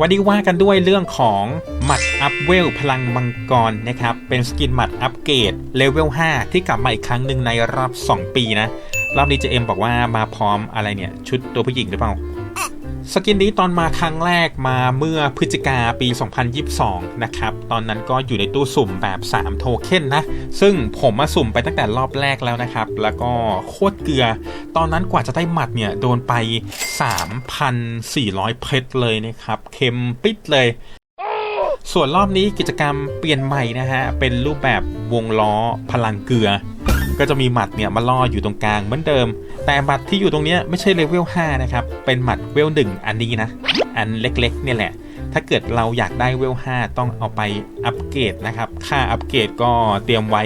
วันนี้ว่ากันด้วยเรื่องของหมัดอัพเวลพลังมังกรนะครับ เป็นสกินหมัดอัปเกรดเลเวล 5 ที่กลับมาอีกครั้งหนึ่งในรอบ 2 ปีนะ รอบนี้เจเอ็มบอกว่ามาพร้อมอะไรเนี่ย ชุดตัวผู้หญิงหรือเปล่า สกินนี้ตอนมาครั้งแรกมาเมื่อพฤศจิกาปี 2022 นะครับ ตอนนั้นก็อยู่ในตู้สุ่มแบบ 3 โทเค็นนะ ซึ่งผมมาสุ่มไปตั้งแต่รอบแรกแล้วนะครับ แล้วก็โคตรเกลือ ตอนนั้นกว่าจะได้หมัดเนี่ย โดนไป 3,400 เพชรเลยนะครับ เค็มปิดเลย ส่วนรอบนี้กิจกรรมเปลี่ยนใหม่นะฮะ เป็นรูปแบบวงล้อพลังเกลือ ก็จะมีหมัดเนี่ยมาล่ออยู่ตรงกลางเหมือนเดิม แต่หมัดที่อยู่ตรงนี้ไม่ใช่เลเวล5นะครับ เป็นหมัดเวล1อันนี้นะ อันเล็กๆ เนี่ยแหละ ถ้าเกิดเราอยากได้เวล5ต้องเอาไปอัปเกรดนะครับ ค่าอัปเกรดก็เตรียมไว้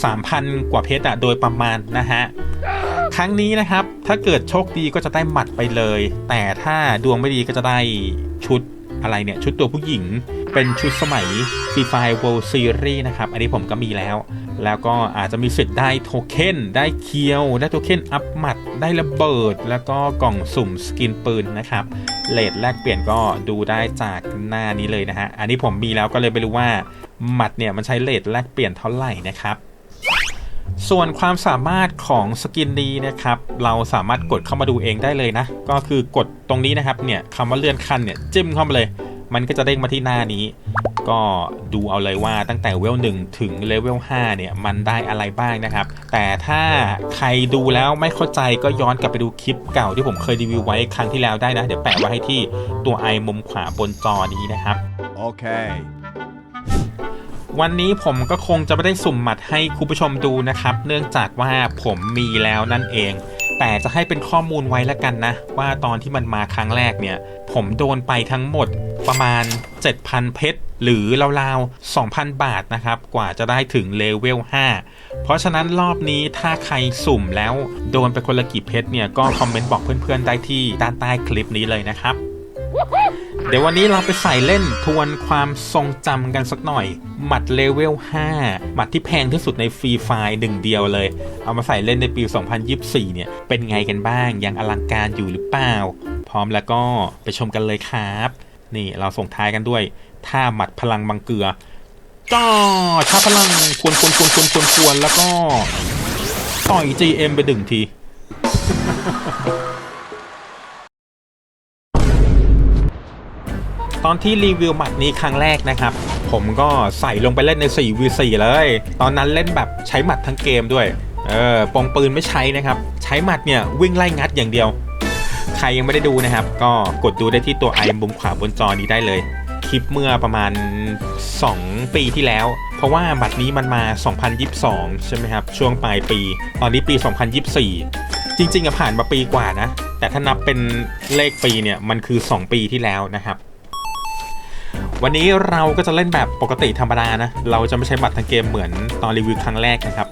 3,000 กว่าเพชรอะโดยประมาณนะฮะครั้งนี้นะครับ ถ้าเกิดโชคดีก็จะได้หมัดไปเลย แต่ถ้าดวงไม่ดีก็จะได้ชุด อะไรเนี่ย ชุดตัวผู้หญิง เป็นชุดสมัย Free Fire World Series นะครับ อันนี้ผมก็มีแล้ว แล้วก็อาจจะมีสิทธิ์ได้โทเค็นได้เคียว ได้โทเค็นอัพหมัด ได้ระเบิด แล้วก็กล่องสุ่มสกินปืนนะครับเลทแลกเปลี่ยนก็ดูได้จากหน้านี้เลยนะฮะ อันนี้ผมมีแล้วก็เลยไม่รู้ว่าหมัดเนี่ยมันใช้เลทแลกเปลี่ยนเท่าไหร่นะครับ ส่วนความสามารถของสกินนี้นะครับ เราสามารถกดเข้ามาดูเองได้เลยนะ ก็คือกดตรงนี้นะครับเนี่ยคำว่าเลื่อนขั้นเนี่ยจิ้มเข้ามาเลย มันก็จะเด้งมาที่หน้านี้ ก็ดูเอาเลยว่าตั้งแต่เวล1ถึงเลเวล5เนี่ยมันได้อะไรบ้างนะครับ แต่ถ้าใครดูแล้วไม่เข้าใจก็ย้อนกลับไปดูคลิปเก่าที่ผมเคยรีวิวไว้ครั้งที่แล้วได้นะ เดี๋ยวแปะไว้ให้ที่ตัวไอมุมขวาบนจอนี้นะครับ Okay. วันนี้ผมก็คงจะไม่ได้สุ่มหมัดให้คุณผู้ชมดูนะครับ เนื่องจากว่าผมมีแล้วนั่นเอง แต่จะให้เป็นข้อมูลไว้แล้วกันนะ ว่าตอนที่มันมาครั้งแรกเนี่ย ผมโดนไปทั้งหมดประมาณ 7,000 เพชรหรือราวๆ 2,000 บาทนะครับ กว่าจะได้ถึงเลเวล 5 เพราะฉะนั้นรอบนี้ถ้าใครสุ่มแล้วโดนไปคนละกี่เพชรเนี่ยก็คอมเมนต์บอกเพื่อนๆได้ที่ด้านใต้คลิปนี้เลยนะครับ ดี๋ยววันนี้เราไปใส่เล่นทวนความทรงจำกันสักหน่อย หมัดเลเวล 5 หมัดที่แพงที่สุดในฟรีไฟล์หนึ่งเดียวเลย เอามาใส่เล่นในปี 2024 เนี่ย เป็นไงกันบ้าง ยังอลังการอยู่หรือเปล่า พร้อมแล้วก็ไปชมกันเลยครับ นี่เราส่งท้ายกันด้วยท่าหมัดพลังบังเกลือจ้าท่าพลังควรควรควรควรควรควรแล้วก็ต่อย GM ไปดึงที ตอนที่รีวิวหมัดนี้ครั้งแรกนะครับ ผมก็ใส่ลงไปเล่นใน 4v4 เลย ตอนนั้นเล่นแบบใช้หมัดทั้งเกมด้วย เออปองปืนไม่ใช้นะครับ ใช้หมัดเนี่ยวิ่งไล่งัดอย่างเดียว ใครยังไม่ได้ดูนะครับ ก็กดดูได้ที่ตัวไอมุมขวาบนจอนี้ได้เลย คลิปเมื่อประมาณ 2 ปีที่แล้ว เพราะว่าบัตรนี้มันมา 2022 ใช่ไหมครับ ช่วงปลายปี ตอนนี้ปี 2024 จริงๆอะผ่านมาปีกว่านะ แต่ถ้านับเป็นเลขปีเนี่ยมันคือ 2 ปีที่แล้วนะครับ วันนี้เราก็จะเล่นแบบปกติธรรมดานะ เราจะไม่ใช้บัตรทางเกมเหมือนตอนรีวิวครั้งแรกนะครับ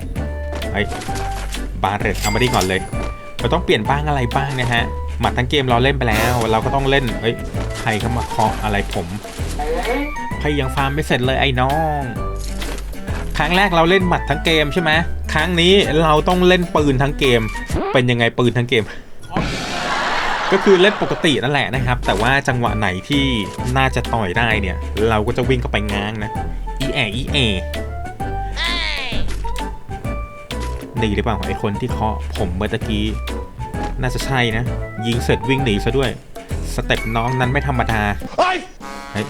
ไอ้บาร์เรตเอามาดีก่อนเลยเราต้องเปลี่ยนบ้างอะไรบ้างนะฮะหมัดทั้งเกมเราเล่นไปแล้ว เราก็ต้องเล่นเอ้ยใครเข้ามาเคาะอะไรผมใครยังฟาร์มไม่เสร็จเลยไอ้น้อง ครั้งแรกเราเล่นหมัดทั้งเกมใช่ไหมครั้งนี้เราต้องเล่นปืนทั้งเกม เป็นยังไงปืนทั้งเกม ก็คือเล่นปกตินั่นแหละนะครับ แต่ว่าจังหวะไหนที่น่าจะต่อยได้เนี่ย เราก็จะวิ่งเข้าไปง้างนะอีแออีแอนี่หรือเปล่าไอคนที่เคาะผมเมื่อตะกี้ น่าจะใช่นะ ยิงเสร็จวิ่งหนีซะด้วย สเต็ปน้องนั้นไม่ธรรมดา Hey! เฮ้ย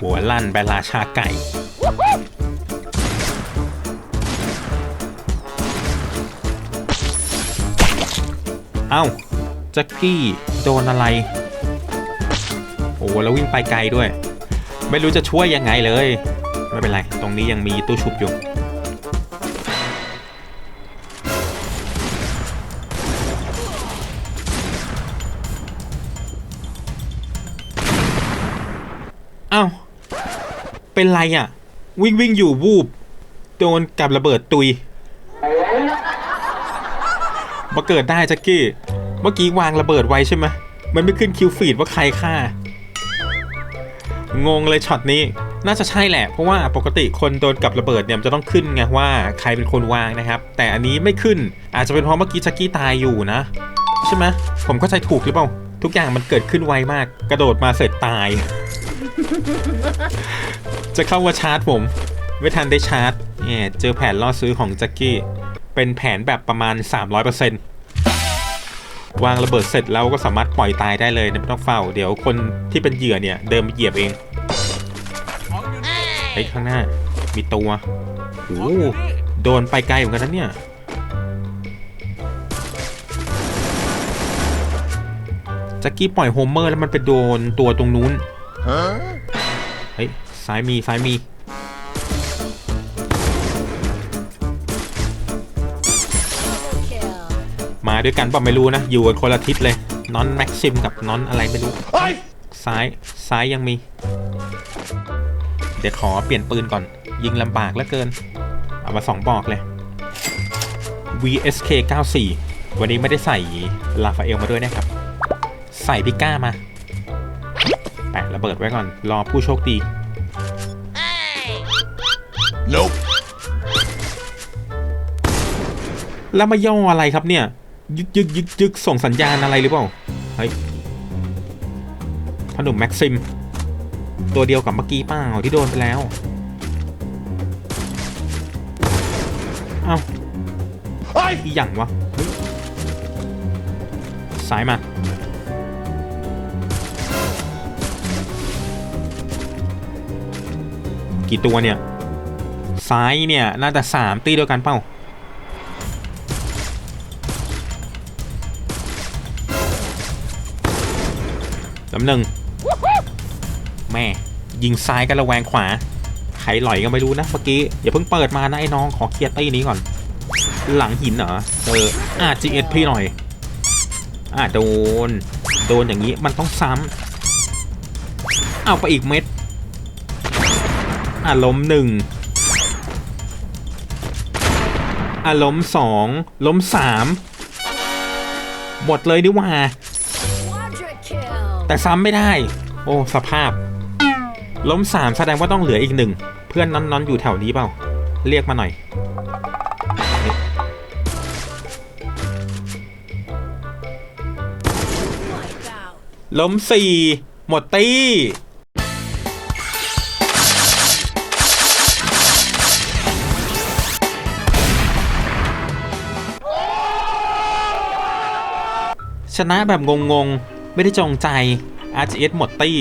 หัวลั่นไปราชาไก่ เอ้าแจ็กกี้โดนอะไร โอ้แล้ววิ่งไปไกลด้วย ไม่รู้จะช่วยยังไงเลย ไม่เป็นไร ตรงนี้ยังมีตู้ชุบอยู่ เอ้า เป็นไรอะ วิ่งวิ่งอยู่วูบ โดนกับระเบิดตุย มาเกิดได้แจ็กกี้ เมื่อกี้วางระเบิดไว้ใช่ไหมมันไม่ขึ้นคิวฟีดว่าใครฆ่างงเลยช็อตนี้น่าจะใช่แหละ เพราะว่าปกติคนโดนกับระเบิดเนี่ยจะต้องขึ้นไงว่าใครเป็นคนวางนะครับ แต่อันนี้ไม่ขึ้นอาจจะเป็นเพราะเมื่อกี้ชักกี้ตายอยู่นะ ใช่ไหมผมเข้าใจถูกหรือเปล่า ทุกอย่างมันเกิดขึ้นไวมาก กระโดดมาเสร็จตาย จะเข้ามาชาร์จผม ไม่ทันได้ชาร์จเนี่ยเจอแผนล่อซื้อของแจ็กกี้ เป็นแผนแบบประมาณ 300%วางระเบิดเสร็จแล้วก็สามารถปล่อยตายได้เลยไม่ต้องเฝ้า เดี๋ยวคนที่เป็นเหยื่อเนี่ย เดินมเหยียบเองเฮ้ข้างหน้า มีตัวโอ้โดนไปไกลเหมือนกันนะเนี่ยแจ็กกี้ปล่อยโฮมเมอร์แล้วมันไปโดนตัวตรงนู้น เฮ้ยซ้ายมีซ้ายมี ด้วยกันเปล่าไม่รู้นะ อยู่กันคนละทิศเลยนอนแม็กซิมกับนอนอะไรไม่รู้ซ้ายซ้ายยังมี เดี๋ยวขอเปลี่ยนปืนก่อน ยิงลำบากเหลือเกิน เอามาสองบอกเลย VSK 94 วันนี้ไม่ได้ใส่ลาฟาเอลมาด้วยนะครับ ใส่พิก้ามาแปะระเบิดไว้ก่อน รอผู้โชคดี Nope. แล้วมาย่ออะไรครับเนี่ย ยึกยึกยึกยึกส่งสัญญาณอะไรหรือเปล่า เฮ้ยพอหนุ่มแม็กซิม ตัวเดียวกับเมื่อกี้เปล่าที่โดนไปแล้ว เอ้า Hey! อีหยังวะเฮ้ยซ้ายมา กี่ตัวเนี่ย ซ้ายเนี่ย น่าจะสามตีเดียวกันเปล่า ลำหนึ่งแม่ยิงซ้ายกันระแวงขวาใครหล่อยก็ไม่รู้นะเมื่อกี้อย่าเพิ่งเปิดมานะไอ้น้องขอเคลียร์ตี้นี้ก่อน หลังหินเหรอเอออาจีเอสพี่หน่อย อ่าโดน โดนอย่างนี้มันต้องซ้ำเอาไปอีกเม็ดอะล้มหนึ่งอะล้มสองล้มสามหมดเลยนี่หว่า แต่ซ้ำไม่ได้ โอ้ สภาพ ล้มสามแสดงว่าต้องเหลืออีกหนึ่ง เพื่อนนอนๆอยู่แถวนี้เปล่า เรียกมาหน่อย ล้มสี่หมดตี้ชนะแบบงงๆ ไม่ได้จงใจ RGS หมดตี้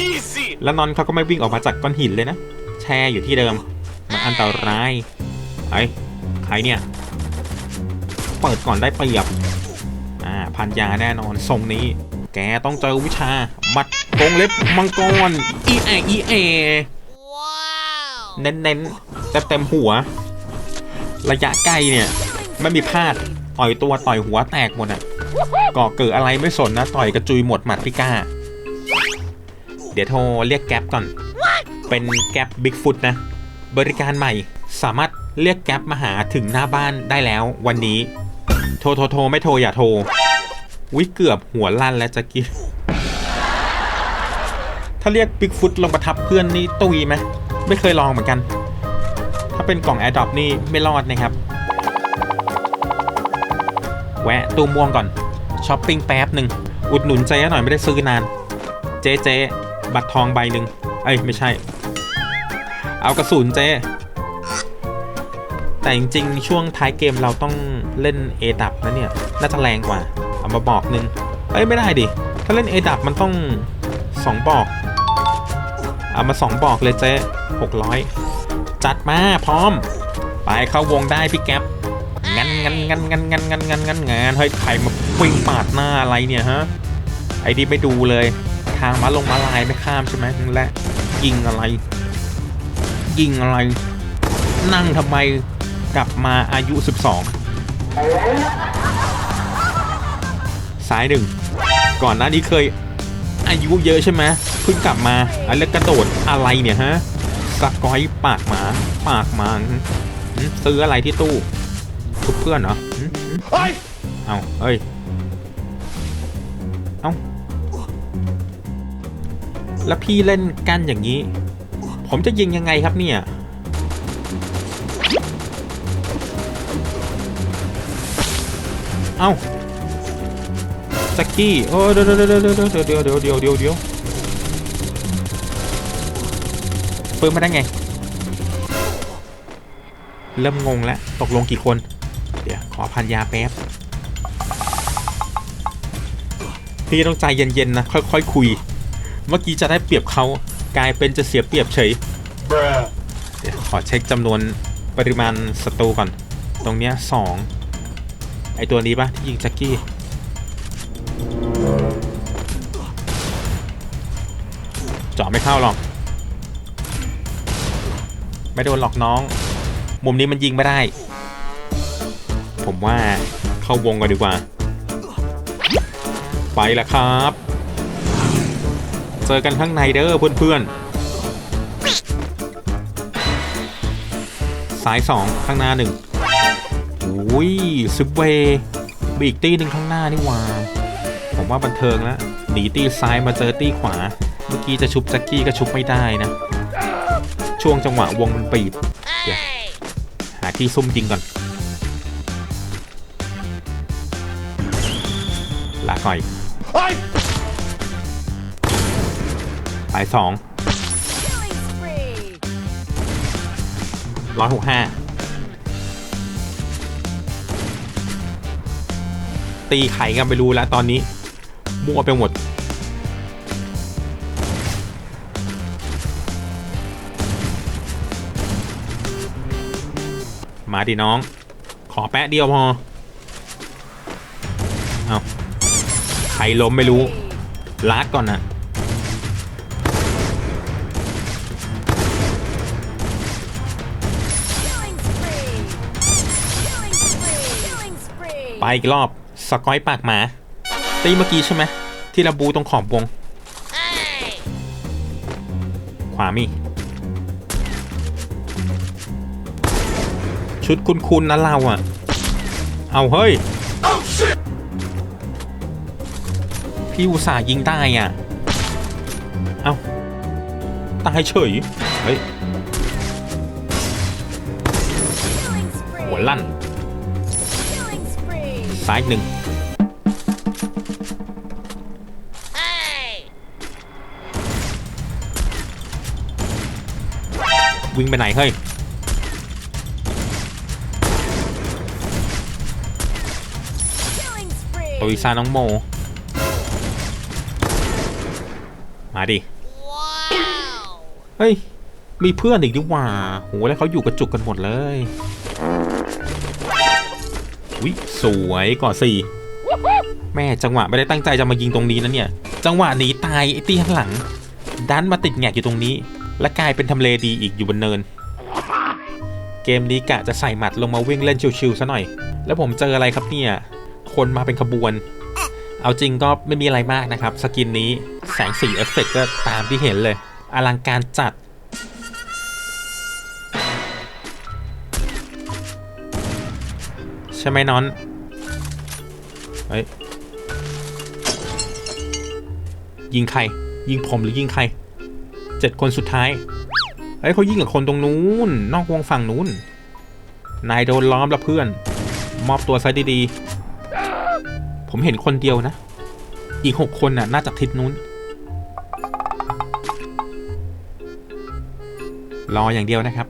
Easy. แล้วนอนเขาก็ไม่วิ่งออกมาจากก้อนหินเลยนะ แช่อยู่ที่เดิมมันอันตรายไอ้ยใครเนี่ย เปิดก่อนได้เปรียบ อ่าพันยาแน่นอนทรงนี้ แกต้องเจอวิชา มัดกงเล็บมังกร อีแออีเอ Wow. เน้นๆเต็มเต็มๆหัว ระยะใกล้เนี่ย ไม่มีพลาด ต่อยตัวต่อยหัวแตกหมดอะก่อเกิดอะไรไม่สนนะ ต่อยกระจุยหมดหมัดพิก้า เดี๋ยวโทรเรียกแก๊ปก่อน เป็นแก๊ปบิ๊กฟุตนะ บริการใหม่สามารถเรียกแก๊ปมาหาถึงหน้าบ้านได้แล้ววันนี้ โทรโทรโทรไม่โทรอย่าโทรวิเกือบหัวลั่นแล้วจะกี้ถ้าเรียกบิ๊กฟุตลงประทับเพื่อนนี่ตุยไหมไม่เคยลองเหมือนกัน ถ้าเป็นกล่อง a อ r d ด o p นี่ไม่รอดนะครับ แวะตู้ม่วงก่อนช้อปปิ้งแป๊บหนึ่งอุดหนุนเจ๊หน่อยไม่ได้ซื้อนาน เจ๊เจ๊บัตรทองใบหนึ่งเอ้ยไม่ใช่ เอากระสุนเจ๊แต่จริงๆ ช่วงท้ายเกมเราต้องเล่น A ดับนะเนี่ย น่าจะแรงกว่า เอามาบอกหนึ่งเอ้ย ไม่ได้ดิ ถ้าเล่น A ดับมันต้อง 2 บอก เอามา 2 บอกเลยเจ๊600 จัดมาพร้อม ไปเข้าวงได้พี่แก๊ป งันงันงันงันงันงันงันให้ใครมาวิ่งปาดหน้าอะไรเนี่ยฮะไอ้ดีไม่ดูเลย ทางมาลงมาลายไม่ข้ามใช่ไหมและยิงอะไร ยิงอะไร นั่งทำไมกลับมาอายุ 12 สายหนึ่งก่อนหน้านี้เคยอายุเยอะใช่ไหมเพิ่งกลับมาอะไรกระโดดอะไรเนี่ยฮะสกอยปากหมา ปากหมาซื้ออะไรที่ตู้ ทุกเพื่อนเหรอหึหึ Hey! เอาเอ้ย เอาแล้วพี่เล่นกันอย่างนี้ ผมจะยิงยังไงครับเนี่ย เอ้าแจ็กกี้เออเดี๋ยวเดี๋ยวเดี๋ยวเดี๋ยวเดี๋ยวเดี๋ยวเดี๋ยวเดี๋ยวเดี๋ยวปืนมาได้ไง เริ่มงงแล้ว ตกลงกี่คนเดี๋ยว ขอพันยาแป๊บ พี่ต้องใจเย็นๆนะ ค่อยๆคคุย เมื่อกี้จะได้เปรียบเขากลายเป็นจะเสียเปรียบเฉยเดี๋ยวขอเช็คจำนวนปริมาณศัตรูก่อน ตรงเนี้ยสองไอตัวนี้ปะที่ยิงแจ็คกี้เจาะไม่เข้าหรอก ไม่โดนหลอกน้อง มุมนี้มันยิงไม่ได้ ผมว่าเข้าวงกันดีกว่า ไปแล้วครับ เจอกันข้างในเด้อเพื่อนๆ ซ้ายสองข้างหน้าหนึ่งอุ้ยซึบเวย์มีอีกตีหนึ่งข้างหน้านี่หว่า ผมว่าบันเทิงแล้วหนีตีซ้ายมาเจอตีขวา เมื่อกี้จะชุบแจ็คกี้ก็ชุบไม่ได้นะ ช่วงจังหวะวงมันบีบ Yeah. Hey! หาที่ซุ่มยิงก่อน ลาก่อย I สายสอง Killing spree! ร้อยหกห้าตีไข่กันไปรู้แล้วตอนนี้ มั่วไปหมดมาดิน้อง ขอแปะเดียวพอ ใครล้มไม่รู้ลาดก่อนนะไปอีกรอบสกอยปากหมาตีเมื่อกี้ใช่ไหมที่ราบูตรงขอบวง ขวามีชุดคุณๆนะเราอะเอาเฮ้ย พี่อุตส่าห์ยิงได้อะ เอาตายเฉย เฮ้ย หัวลั่น ซ้ายหนึ่งวิ่งไปไหนเฮ้ยตัวอีซาน้องโม ดิ Wow! เฮ้ย มีเพื่อนอีกดีกว่าโหแล้วเขาอยู่กระจุกกันหมดเลยวิสวยก่อนสี่แม่จังหวะไม่ได้ตั้งใจจะมายิงตรงนี้นะเนี่ย จังหวะหนีตายไอ้ตีข้างหลัง ดันมาติดแงกอยู่ตรงนี้ และกลายเป็นทำเลดีอีกอยู่บนเนิน เกมนี้กะจะใส่หมัดลงมาวิ่งเล่นชิวๆซะหน่อย แล้วผมเจออะไรครับเนี่ย คนมาเป็นขบวน เอาจริงก็ไม่มีอะไรมากนะครับ สกินนี้แสงสีเอฟเฟกต์ก็ตามที่เห็นเลย อลังการจัด ใช่ไหมนอน เฮ้ย ยิงใคร ยิงผมหรือยิงใคร เจ็ดคนสุดท้าย เฮ้ยเขายิงกับคนตรงนู้น นอกวงฝั่งนู้น นายโดนล้อมแล้วเพื่อน มอบตัวซะดีๆ ผมเห็นคนเดียวนะ อีกหกคนน่ะ น่าจะทิศนู้น รออย่างเดียวนะครับ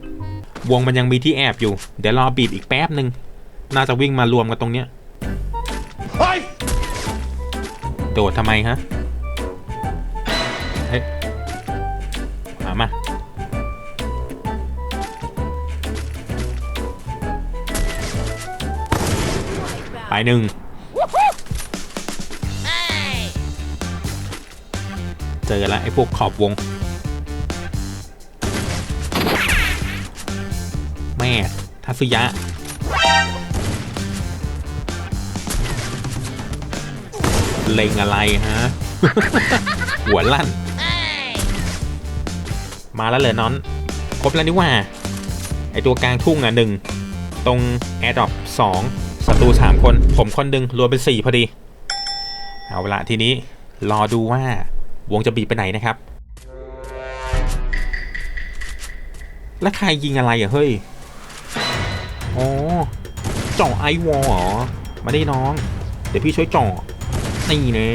วงมันยังมีที่แอบอยู่ เดี๋ยวรอบีบอีกแป๊บหนึ่งน่าจะวิ่งมารวมกันตรงเนี้ย I โดดทำไมฮะ เฮ้ย มา มา ไปหนึ่ง เจอแล้วไอ้พวกขอบวง แม่ทัศยะเล็งอะไรฮะ หัวลั่น Hey! มาแล้วเหรอน้อน ครบแล้วนี่หว่า ไอตัวกลางทุ่งอะหนึ่ง ตรงแอร์ดรอปสองศัตรูสามคน ผมคนหนึ่งรวมเป็นสี่พอดี เอาละทีนี้ รอดูว่า วงจะบีบไปไหนนะครับ แล้วใครยิงอะไรอะเฮ้ย อ๋อจาะไอวอลเหรอ มาได้น้อง เดี๋ยวพี่ช่วยจาะนี่เน่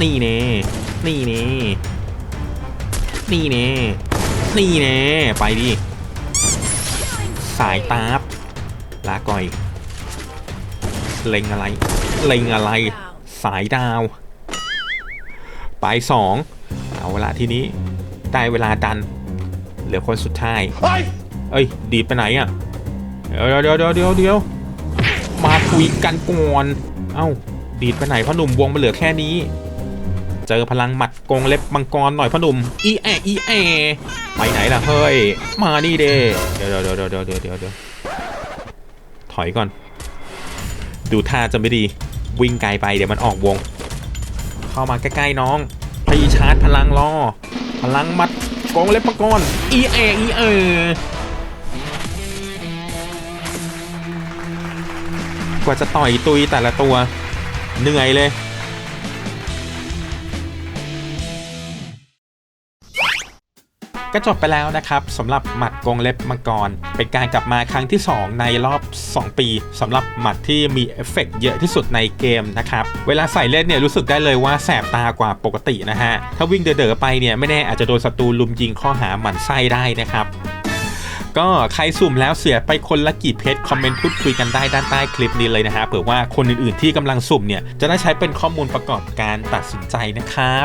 นี่เน่นี่เน่นี่เน่นี่เน่ไปดิ สายตาบลาก่อย เล็งอะไร เล็งอะไร สายดาว ไปสองเอาเวลาทีนี้ได้เวลาดัน เหลือคนสุดท้าย Hey! เอ้ย ดีดไปไหนอะ เดี๋ยวเดี๋ยวเดี๋ยวเดี๋ยวเดี๋ยวมาคุยกันก่อนเอ้า ดีดไปไหนพ่อหนุ่มวงมันเหลือแค่นี้ เจอพลังหมัดกงเล็บมังกรหน่อยพ่อหนุ่ม อีแออีแอไปไหนล่ะเฮ้ย มานี่เด้เดี๋ยวเดี๋ยวเดี๋ยวเดี๋ยวเดี๋ยวเดี๋ยวเดี๋ยวถอยก่อน ดูท่าจะไม่ดี วิ่งไกลไปเดี๋ยวมันออกวง เข้ามาใกล้ๆน้อง ตีชาร์จพลังล่อพลังมัดกองเล็บมังกรอีเออีแอกว่าจะต่อยตุยแต่ละตัว เหนื่อยเลย ก็จบไปแล้วนะครับสำหรับหมัดกงเล็บมังกร เป็นการกลับมาครั้งที่ 2 ในรอบ 2 ปีสำหรับหมัดที่มีเอฟเฟกต์เยอะที่สุดในเกมนะครับเวลาใส่เล่นเนี่ยรู้สึกได้เลยว่าแสบตากว่าปกตินะฮะ ถ้าวิ่งเด๋อๆไปเนี่ยไม่แน่อาจจะโดนศัตรูลุมยิงข้อหาหมันไส้ได้นะครับก็ใครสุ่มแล้วเสียไปคนละกี่เพชรคอมเมนต์พูดคุยกันได้ด้านใต้คลิปนี้เลยนะฮะเผื่อว่าคนอื่นๆที่กำลังสุ่มเนี่ยจะได้ใช้เป็นข้อมูลประกอบการตัดสินใจนะครับ